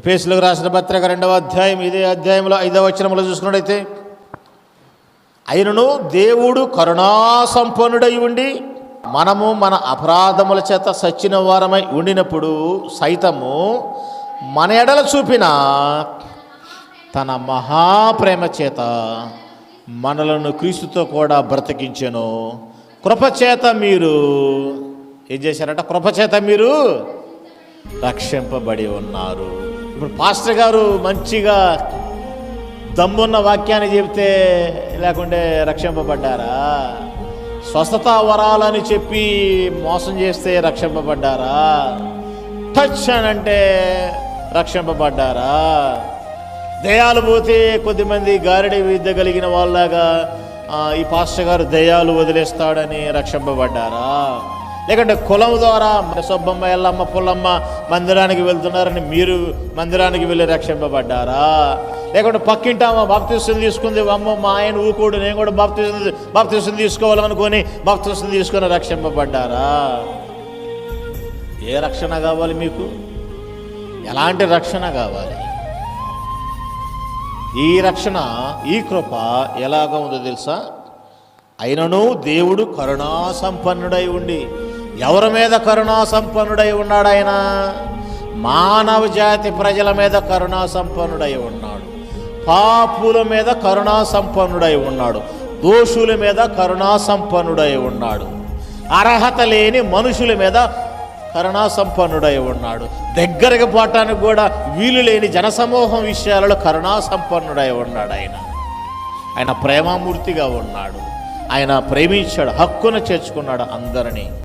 ఎఫేసులకు రాసిన పత్రిక రెండవ అధ్యాయం ఇదే అధ్యాయంలో ఐదవ వచనంలో చూసుకున్నట్టయితే అయినను దేవుడు కరుణా సంపన్నుడై ఉండి మనము మన అపరాధముల చేత సచ్చిన వారమై ఉండినప్పుడు సైతము మన ఎడల చూపిన తన మహాప్రేమ చేత మనలను క్రీస్తుతో కూడా బ్రతికించెను. కృపచేత మీరు ఏం చేశారట? కృపచేత మీరు రక్షింపబడి ఉన్నారు. ఇప్పుడు పాస్టర్ గారు మంచిగా దమ్మున్న వాక్యాన్ని చెబితే లేకుంటే రక్షింపబడ్డారా? స్వస్థత వరాలని చెప్పి మోసం చేస్తే రక్షింపబడ్డారా? టచ్ అని అంటే రక్షింపబడ్డారా? దయాలు పోతే కొద్దిమంది గారడి విద్య కలిగిన వాళ్ళలాగా ఈ పాస్టర్ గారు దయాలు వదిలేస్తాడని రక్షింపబడ్డారా? లేకుంటే కులం ద్వారా సుబ్బమ్మ ఎల్లమ్మ పుల్లమ్మ మందిరానికి వెళ్తున్నారని మీరు మందిరానికి వెళ్ళి రక్షింపబడ్డారా? లేకుంటే పక్కింటి అమ్మ బాప్తీసం తీసుకుంది అమ్మ మా ఆయన ఊకోడు నేను కూడా బాప్తీసం బాప్తీసం తీసుకోవాలనుకొని బాప్తీసం తీసుకొని రక్షింపబడ్డారా? ఏ రక్షణ కావాలి మీకు? ఎలాంటి రక్షణ కావాలి? ఈ రక్షణ ఈ కృప ఎలాగ ఉందో తెలుసా? అయినను దేవుడు కరుణాసంపన్నుడై ఉండి ఎవరి మీద కరుణా సంపన్నుడై ఉన్నాడు ఆయన? మానవ జాతి ప్రజల మీద కరుణా సంపన్నుడై ఉన్నాడు. పాపుల మీద కరుణా సంపన్నుడై ఉన్నాడు. దోషుల మీద కరుణా సంపన్నుడై ఉన్నాడు. అర్హత లేని మనుషుల మీద కరుణా సంపన్నుడై ఉన్నాడు. దగ్గరకు పోవటానికి కూడా వీలు లేని జనసమూహం విషయాలలో కరుణా సంపన్నుడై ఉన్నాడు ఆయన. ఆయన ప్రేమామూర్తిగా ఉన్నాడు. ఆయన ప్రేమించాడు హక్కును చేర్చుకున్నాడు అందరినీ.